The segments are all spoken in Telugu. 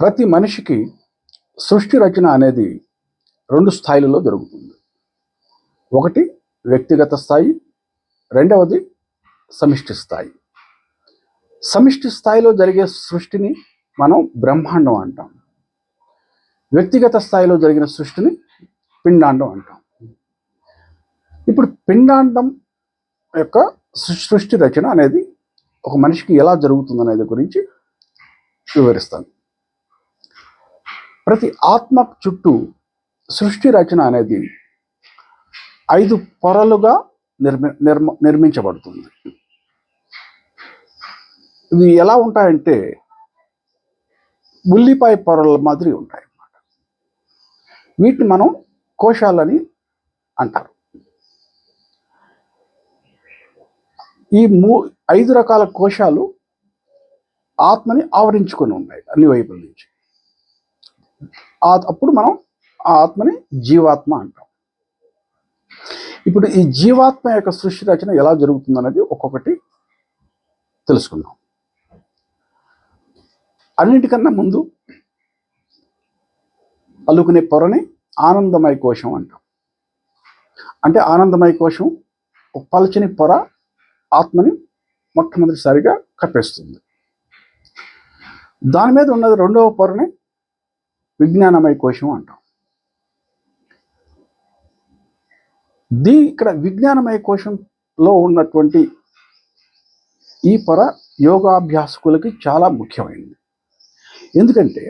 ప్రతి మనిషికి సృష్టి రచన అనేది రెండు స్థాయిలలో జరుగుతుంది. ఒకటి వ్యక్తిగత స్థాయి రెండవది సమిష్టి స్థాయి. సమిష్టి స్థాయిలో జరిగే సృష్టిని మనం బ్రహ్మాండం అంటాం. వ్యక్తిగత స్థాయిలో జరిగిన సృష్టిని పిండాండం అంటాం. ఇప్పుడు పిండాండం యొక్క సృష్టి రచన అనేది ఒక మనిషికి ఎలా జరుగుతుంది అనేది గురించి వివరిస్తాను. ప్రతి ఆత్మ చుట్టూ సృష్టి రచన అనేది ఐదు పొరలుగా నిర్మి నిర్మ నిర్మించబడుతుంది. ఇవి ఎలా ఉంటాయంటే ఉల్లిపాయ పొరల మాదిరి ఉంటాయి అన్నమాట. వీటిని మనం కోశాలని అంటారు. ఈ మూ ఐదు రకాల కోశాలు ఆత్మని ఆవరించుకొని ఉన్నాయి అన్ని వైపుల నుంచి. అప్పుడు మనం ఆ ఆత్మని జీవాత్మ అంటాం. ఇప్పుడు ఈ జీవాత్మ యొక్క సృష్టి రచన ఎలా జరుగుతుందనేది ఒక్కొక్కటి తెలుసుకుందాం. అన్నిటికన్నా ముందు అల్లుకునే పొరని ఆనందమయ కోశం అంటాం. అంటే ఆనందమయ కోశం ఒక పలచని పొర ఆత్మని మొట్టమొదటిసారిగా కప్పేస్తుంది. దాని మీద ఉన్నది రెండవ పొరని విజ్ఞానమయ కోశం అంటాం. దీ ఇక్కడ విజ్ఞానమయ కోశంలో ఉన్నటువంటి ఈ పొర యోగాభ్యాసకులకి చాలా ముఖ్యమైనది. ఎందుకంటే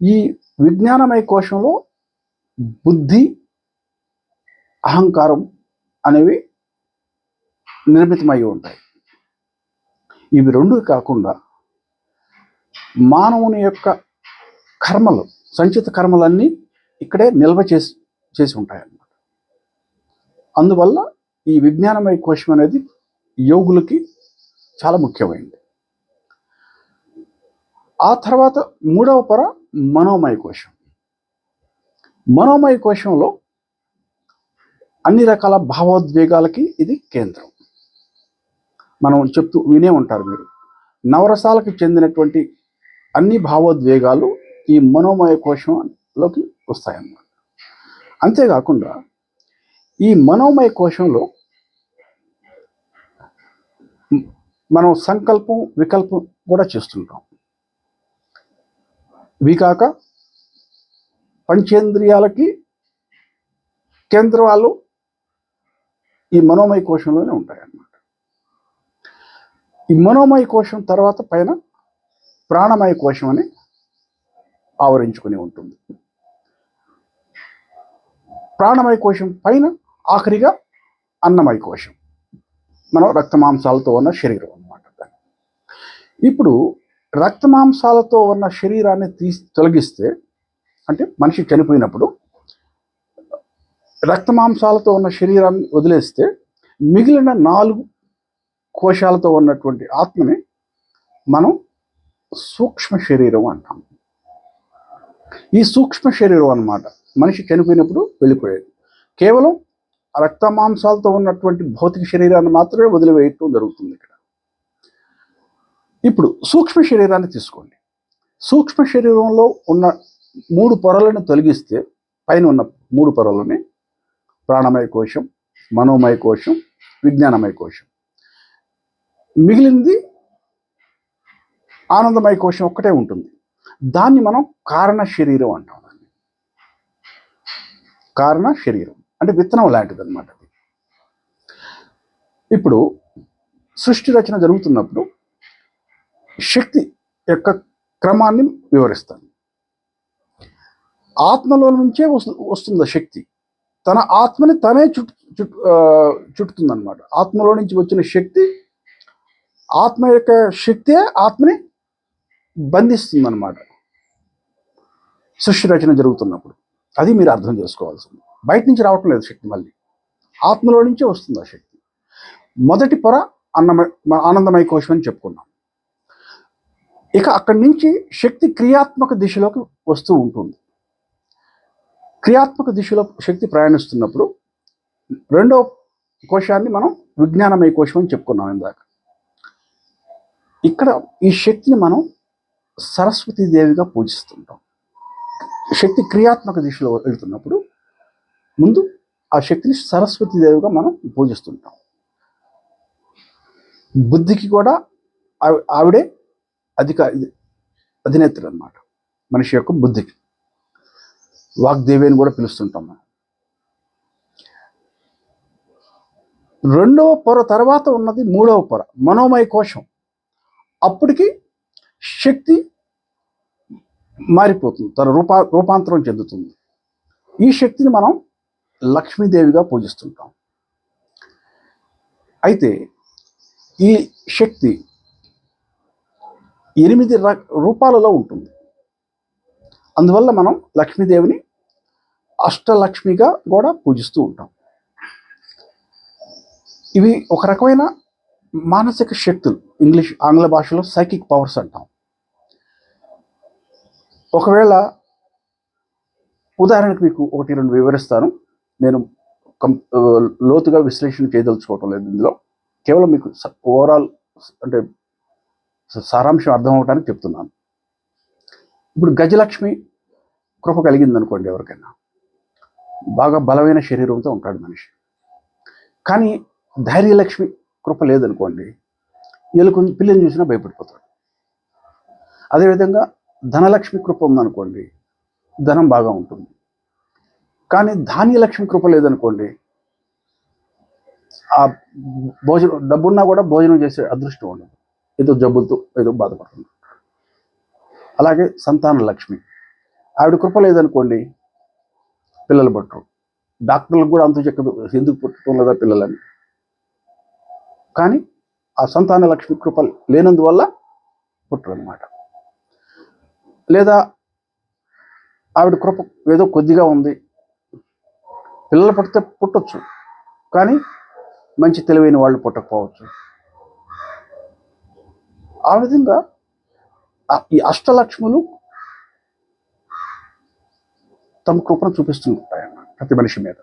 ఈ విజ్ఞానమయ కోశంలో బుద్ధి అహంకారం అనేవి నిర్మితమై ఉంటాయి. ఇవి రెండు కాకుండా మానవుని యొక్క కర్మలు సంచిత కర్మలన్నీ ఇక్కడే నిల్వ చేసి చేసి ఉంటాయి అన్నమాట అందువల్ల ఈ విజ్ఞానమయ కోశం అనేది యోగులకి చాలా ముఖ్యమైనది ఆ తర్వాత మూడవ పొర మనోమయ కోశం. మనోమయ కోశంలో అన్ని రకాల భావోద్వేగాలకి ఇది కేంద్రం. మనం చెప్తూ వినే ఉంటారు మీరు. నవరసాలకు చెందినటువంటి అన్ని భావోద్వేగాలు ఈ మనోమయ కోశంలోకి వస్తాయన్నమాట. అంతేకాకుండా ఈ మనోమయ కోశంలో మనం సంకల్పం వికల్పం కూడా చేస్తుంటాం. ఇవి కాక పంచేంద్రియాలకి కేంద్రాలు ఈ మనోమయ కోశంలోనే ఉంటాయి అన్నమాట ఈ మనోమయ కోశం తర్వాత పైన ప్రాణమయ కోశం అని ఆవరించుకుని ఉంటుంది. ప్రాణమయ కోశం పైన ఆఖరిగా అన్నమయ కోశం. మనం రక్తమాంసాలతో ఉన్న శరీరం అన్నమాట ఇప్పుడు రక్తమాంసాలతో ఉన్న శరీరాన్ని తీసి తొలగిస్తే అంటే మనిషి చనిపోయినప్పుడు రక్తమాంసాలతో ఉన్న శరీరాన్ని వదిలేస్తే మిగిలిన నాలుగు కోశాలతో ఉన్నటువంటి ఆత్మని మనం సూక్ష్మ శరీరం అంటాం. ఈ సూక్ష్మ శరీరం అన్నమాట. మనిషి చనిపోయినప్పుడు వెళ్ళిపోయేది. కేవలం రక్త మాంసాలతో ఉన్నటువంటి భౌతిక శరీరాన్ని మాత్రమే వదిలివేయటం జరుగుతుంది ఇక్కడ. ఇప్పుడు సూక్ష్మ శరీరాన్ని తీసుకోండి. సూక్ష్మ శరీరంలో ఉన్న మూడు పొరలను తొలగిస్తే పైన ఉన్న మూడు పొరలని ప్రాణమయ కోశం మనోమయ కోశం విజ్ఞానమయ కోశం. మిగిలింది ఆనందమయ కోశం ఒక్కటే ఉంటుంది. దాన్ని మనం కారణ శరీరం అంటాం దాన్ని. కారణ శరీరం. అంటే విత్తనం లాంటిది అనమాట ఇప్పుడు సృష్టి రచన జరుగుతున్నప్పుడు శక్తి యొక్క క్రమాన్ని వివరిస్తాను. ఆత్మలో నుంచే వస్తు వస్తుంది శక్తి. తన ఆత్మని తనే చుట్టు చుట్టు చుట్టుతుంది చుట్టుతుందన్నమాట. ఆత్మలో నుంచి వచ్చిన శక్తి ఆత్మ యొక్క శక్తే ఆత్మని బంధిస్తుందన్నమాట. సృష్టి రచన జరుగుతున్నప్పుడు. అది మీరు అర్థం చేసుకోవాల్సింది. బయట నుంచి రావటం లేదు శక్తి మళ్ళీ. ఆత్మలో నుంచే వస్తుంది ఆ శక్తి. మొదటి పొర అన్నమయ ఆనందమయ కోశం అని చెప్పుకున్నాం. ఇక అక్కడి నుంచి శక్తి క్రియాత్మక దిశలోకి వస్తూ ఉంటుంది. క్రియాత్మక దిశలో శక్తి ప్రయాణిస్తున్నప్పుడు రెండో కోశాన్ని మనం విజ్ఞానమయ కోశం అని చెప్పుకున్నాం ఇందాక. ఇక్కడ ఈ శక్తిని మనం సరస్వతీదేవిగా పూజిస్తుంటాం. శక్తి క్రియాత్మక దిశలో వెళ్తున్నప్పుడు ముందు ఆ శక్తిని సరస్వతి దేవిగా మనం పూజిస్తుంటాం. బుద్ధికి కూడా ఆవిడే అధిక అధినేత్రి అన్నమాట. మనిషి యొక్క బుద్ధికి. వాగ్దేవి అని కూడా పిలుస్తుంటాం మనం. రెండవ పొర తర్వాత ఉన్నది మూడవ పొర మనోమయ కోశం. అప్పటికి శక్తి మారిపోతుంది తన రూపా రూపాంతరం చెందుతుంది. ఈ శక్తిని మనం లక్ష్మీదేవిగా పూజిస్తుంటాం. అయితే ఈ శక్తి ఎనిమిది ర- రూపాలలో ఉంటుంది. అందువల్ల మనం లక్ష్మీదేవిని అష్టలక్ష్మిగా కూడా పూజిస్తూ ఉంటాం. ఇవి ఒక రకమైన మానసిక శక్తులు ఇంగ్లీష్ ఆంగ్ల భాషలో సైకిక్ పవర్స్ అంటాం. ఒకవేళ ఉదాహరణకు మీకు ఒకటి రెండు వివరిస్తాను. నేను కం లోతుగా విశ్లేషణ చేయదలుచుకోవటం లేదు ఇందులో. కేవలం మీకు ఓవరాల్ అంటే సారాంశం అర్థం అవడానికి చెప్తున్నాను. ఇప్పుడు గజలక్ష్మి కృప కలిగింది అనుకోండి ఎవరికైనా. బాగా బలమైన శరీరంతో ఉంటాడు మనిషి. కానీ ధైర్యలక్ష్మి కృప లేదనుకోండి ఎలుకొని పిల్లని చూసినా భయపడిపోతాడు. అదేవిధంగా ధనలక్ష్మి కృప ఉందనుకోండి ధనం బాగా ఉంటుంది. కానీ ధాన్యలక్ష్మి కృప లేదనుకోండి ఆ భోజనం డబ్బున్నా కూడా భోజనం చేసే అదృష్టం ఉండదు. ఏదో జబ్బులతో ఏదో బాధపడుతుంది. అలాగే సంతాన లక్ష్మి. ఆవిడ కృప లేదనుకోండి పిల్లలు పట్టరు. డాక్టర్లకు కూడా అంత చెక్కదు ఎందుకు పుట్టడం లేదా పిల్లలని. కానీ ఆ సంతాన లక్ష్మి కృప లేనందువల్ల పుట్టరు అనమాట లేదా ఆవిడ కృప ఏదో కొద్దిగా ఉంది. పిల్లలు పుడితే పుట్టొచ్చు. కానీ మంచి తెలివైన వాళ్ళు పుట్టకపోవచ్చు. ఆ విధంగా ఈ అష్టలక్ష్ములు తమ కృపను చూపిస్తుంటాయన్నమాట ప్రతి మనిషి మీద.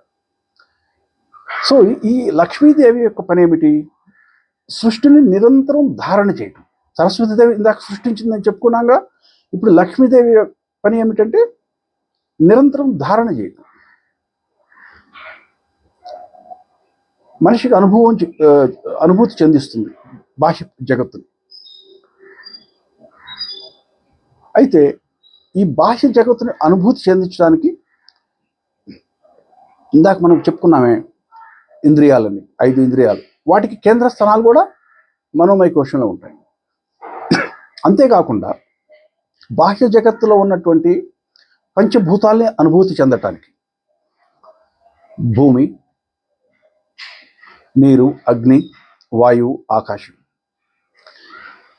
సో ఈ లక్ష్మీదేవి యొక్క పని ఏమిటి? సృష్టిని నిరంతరం ధారణ చేయటం. సరస్వతీదేవి ఇందాక సృష్టించిందని చెప్పుకున్నాగా ఇప్పుడు లక్ష్మీదేవి పని ఏమిటంటే నిరంతరం ధారణ చేయటం. మనిషికి అనుభవం అనుభూతి చెందిస్తుంది బాహ్య జగత్తుని. అయితే ఈ బాహ్య జగత్తుని అనుభూతి చెందించడానికి ఇందాక మనం చెప్పుకున్నామే ఇంద్రియాలని ఐదు ఇంద్రియాలు. వాటికి కేంద్ర స్థానాలు కూడా మనోమయ కోశంలో ఉంటాయి. అంతేకాకుండా బాహ్య జగత్తులో ఉన్నటువంటి పంచభూతాల్ని అనుభూతి చెందటానికి. భూమి నీరు అగ్ని వాయువు ఆకాశం.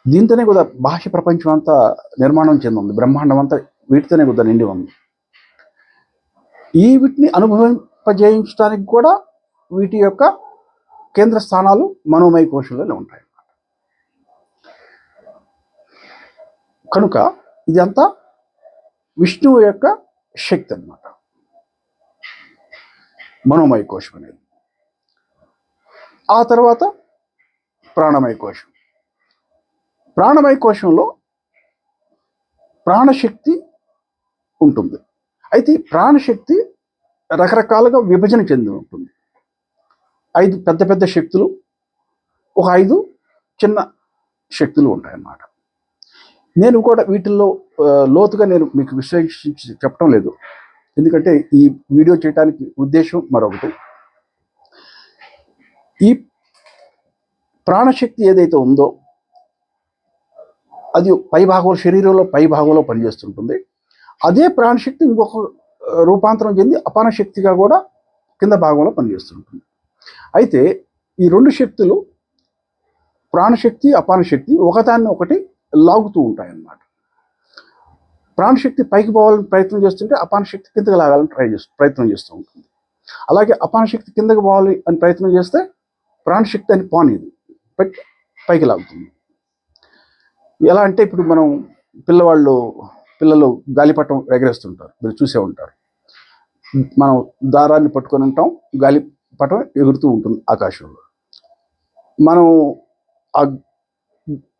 దీంతోనే కూడా బాహ్య ప్రపంచం అంతా నిర్మాణం చెందింది బ్రహ్మాండం అంతా వీటితోనే కూడా నిండి ఉంది. ఈ వీటిని అనుభవింపజేయించడానికి కూడా వీటి యొక్క కేంద్ర స్థానాలు మనోమయ కోశంలోనే ఉంటాయి కనుక ఇదంతా విష్ణువు యొక్క శక్తి అన్నమాట. మనోమయ కోశం అనేది. ఆ తర్వాత ప్రాణమయ కోశం. ప్రాణమయ కోశంలో ప్రాణశక్తి ఉంటుంది. అయితే ప్రాణశక్తి రకరకాలుగా విభజన చెంది ఉంటుంది. ఐదు పెద్ద పెద్ద శక్తులు ఒక ఐదు చిన్న శక్తులు ఉంటాయన్నమాట. నేను కూడా వీటిల్లో లోతుగా నేను మీకు విశ్లేషించి చెప్పడం లేదు. ఎందుకంటే ఈ వీడియో చేయడానికి ఉద్దేశం మరొకటి. ఈ ప్రాణశక్తి ఏదైతే ఉందో అది పై భాగంలో శరీరంలో పై భాగంలో పనిచేస్తుంటుంది. అదే ప్రాణశక్తి ఇంకొక రూపాంతరం చెంది అపాన శక్తిగా కూడా కింద భాగంలో పనిచేస్తుంటుంది. అయితే ఈ రెండు శక్తులు ప్రాణశక్తి అపాన శక్తి ఒకదాన్ని ఒకటి లాగుతూ ఉంటాయి అన్నమాట ప్రాణశక్తి పైకి పోవాలని ప్రయత్నం చేస్తుంటే అపాన శక్తి కిందకి లాగాలని ట్రై చేస్తూ ప్రయత్నం చేస్తూ ఉంటుంది. అలాగే అపాన శక్తి కిందకి పోవాలి అని ప్రయత్నం చేస్తే ప్రాణశక్తి అని పోనీది. పెట్టి పైకి లాగుతుంది. ఎలా అంటే ఇప్పుడు మనం పిల్లవాళ్ళు పిల్లలు గాలిపటం ఎగరేస్తుంటారు. మీరు చూసే ఉంటారు. మనం దారాన్ని పట్టుకొని ఉంటాం గాలిపటం ఎగురుతూ ఉంటుంది ఆకాశంలో. మనం ఆ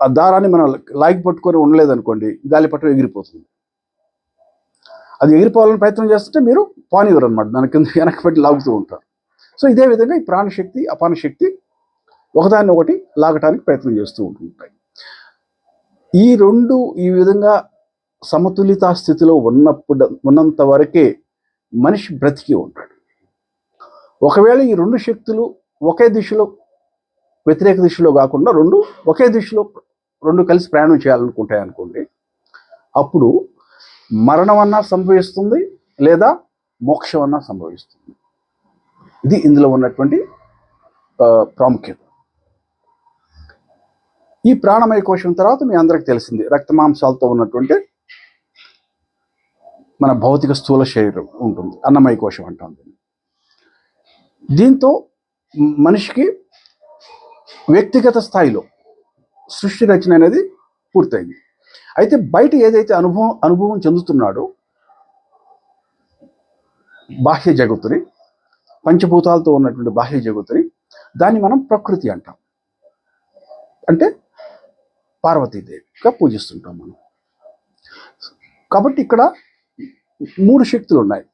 ఆ దారాన్ని మనం లాగి పట్టుకొని ఉండలేదనుకోండి గాలిపటం ఎగిరిపోతుంది. అది ఎగిరిపోవాలని ప్రయత్నం చేస్తుంటే మీరు పానివ్వరు అనమాట దాని కింద వెనక్కి పెట్టి లాగుతూ ఉంటారు. సో ఇదే విధంగా ఈ ప్రాణశక్తి అపానశక్తి ఒకదాన్ని ఒకటి లాగటానికి ప్రయత్నం చేస్తూ ఉంటుంటాయి. ఈ రెండు ఈ విధంగా సమతులిత స్థితిలో ఉన్నప్పుడు ఉన్నంత వరకే మనిషి బ్రతికి ఉంటాడు. ఒకవేళ ఈ రెండు శక్తులు ఒకే దిశలో వ్యతిరేక దిశలో కాకుండా రెండు ఒకే దిశలో రెండు కలిసి ప్రయాణం చేయాలనుకుంటాయి అనుకోండి అప్పుడు మరణం అన్నా సంభవిస్తుంది లేదా మోక్షం అన్నా సంభవిస్తుంది. ఇది ఇందులో ఉన్నటువంటి ప్రాముఖ్యత. ఈ ప్రాణమయ కోశం తర్వాత మీ అందరికి తెలిసింది రక్తమాంసాలతో ఉన్నటువంటి మన భౌతిక స్థూల శరీరం ఉంటుంది అన్నమయ కోశం అంటాం దీన్ని. దీంతో మనిషికి వ్యక్తిగత స్థాయిలో సృష్టి రచన అనేది పూర్తయింది. అయితే బయట ఏదైతే అనుభవం అనుభవం చెందుతున్నాడో బాహ్య జగత్తుని పంచభూతాలతో ఉన్నటువంటి బాహ్య జగత్తుని దాన్ని మనం ప్రకృతి అంటాం. అంటే పార్వతీదేవిగా పూజిస్తుంటాం మనం. కాబట్టి ఇక్కడ మూడు శక్తులు ఉన్నాయి.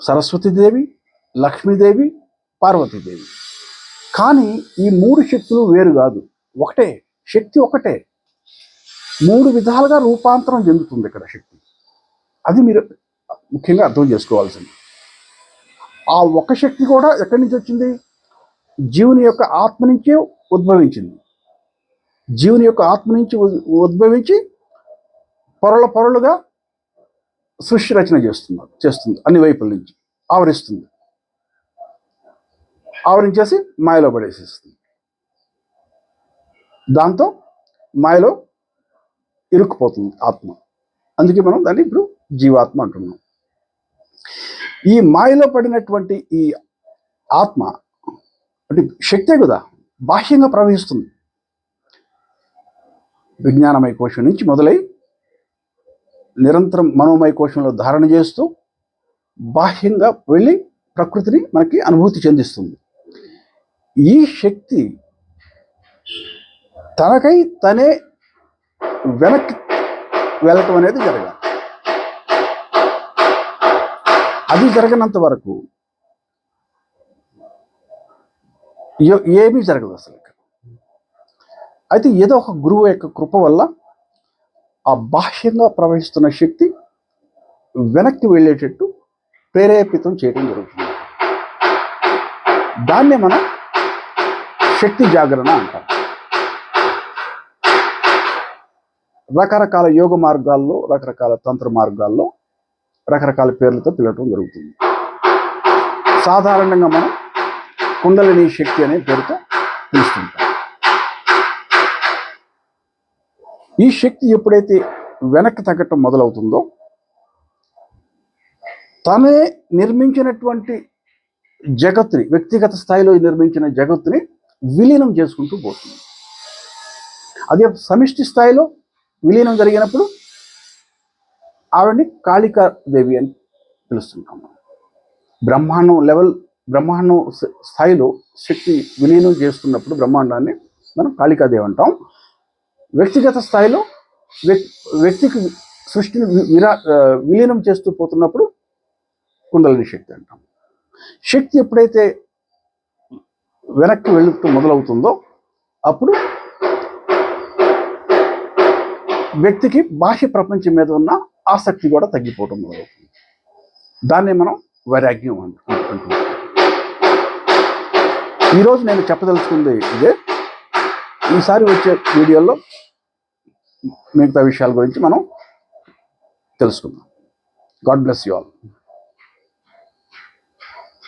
సరస్వతీదేవి లక్ష్మీదేవి పార్వతీదేవి. కానీ ఈ మూడు శక్తులు వేరు కాదు. ఒకటే శక్తి ఒకటే. మూడు విధాలుగా రూపాంతరం చెందుతుంది ఇక్కడ శక్తి. అది మీరు ముఖ్యంగా అర్థం చేసుకోవాల్సింది. ఆ ఒక శక్తి కూడా ఎక్కడి నుంచి వచ్చింది? జీవుని యొక్క ఆత్మ నుంచే ఉద్భవించింది. జీవుని యొక్క ఆత్మ నుంచి ఉద్భవించి పొరల పొరలుగా సృష్టి రచన చేస్తున్నారు చేస్తుంది అన్ని వైపుల నుంచి ఆవరిస్తుంది. ఆవరించేసి మాయలో పడేసేస్తుంది. దాంతో మాయలో ఇరుక్కుపోతుంది ఆత్మ. అందుకే మనం దాన్ని ఇప్పుడు జీవాత్మ అంటున్నాం. ఈ మాయలో పడినటువంటి ఈ ఆత్మ అంటే శక్తే కదా బాహ్యంగా ప్రవహిస్తుంది. విజ్ఞానమయ కోశం నుంచి మొదలై నిరంతరం మనోమయ కోశంలో ధారణ చేస్తూ బాహ్యంగా వెళ్ళి ప్రకృతిని మనకి అనుభూతి చెందిస్తుంది. ఈ శక్తి తనకై తనే వెనక్కి వెళ్ళటం అనేది జరగాలి. అది జరగనంత వరకు ఏమీ జరగదు అసలు అయితే ఏదో ఒక గురువు యొక్క కృప వల్ల ఆ బాహ్యంగా ప్రవహిస్తున్న శక్తి వెనక్కి వెళ్ళేటట్టు ప్రేరేపితం చేయడం జరుగుతుంది. దాన్నే మనం శక్తి జాగరణ అంటారు. రకరకాల యోగ మార్గాల్లో రకరకాల తంత్ర మార్గాల్లో రకరకాల పేర్లతో పిలవటం జరుగుతుంది. సాధారణంగా మనం కుండలిని శక్తి అనే పేరుతో పిలుస్తుంటాం. ఈ శక్తి ఎప్పుడైతే వెనక్కి తగ్గటం మొదలవుతుందో తనే నిర్మించినటువంటి జగత్తుని వ్యక్తిగత స్థాయిలో నిర్మించిన జగత్తుని విలీనం చేసుకుంటూ పోతుంది. అదే సమిష్టి స్థాయిలో విలీనం జరిగినప్పుడు ఆవిడని కాళికాదేవి అని పిలుస్తుంటాము బ్రహ్మాండం లెవెల్ బ్రహ్మాండం స్థాయిలో శక్తి విలీనం చేస్తున్నప్పుడు బ్రహ్మాండాన్ని మనం కాళికాదేవి అంటాం. వ్యక్తిగత స్థాయిలో వ్యక్తికి సృష్టిని విరా విలీనం చేస్తూ పోతున్నప్పుడు కుండలిని శక్తి అంటాం. శక్తి ఎప్పుడైతే వెనక్కి వెళుతూ మొదలవుతుందో అప్పుడు వ్యక్తికి బాహ్య ప్రపంచం మీద ఉన్న ఆసక్తి కూడా తగ్గిపోవడం మొదలవుతుంది. దాన్ని మనం వైరాగ్యం అంటు- అంటుంటాం. ఈరోజు నేను చెప్పదలుచుకుంది ఇదే. ఈసారి వచ్చే వీడియోలో మిగతా విషయాల గురించి మనం తెలుసుకుందాం. God bless you all.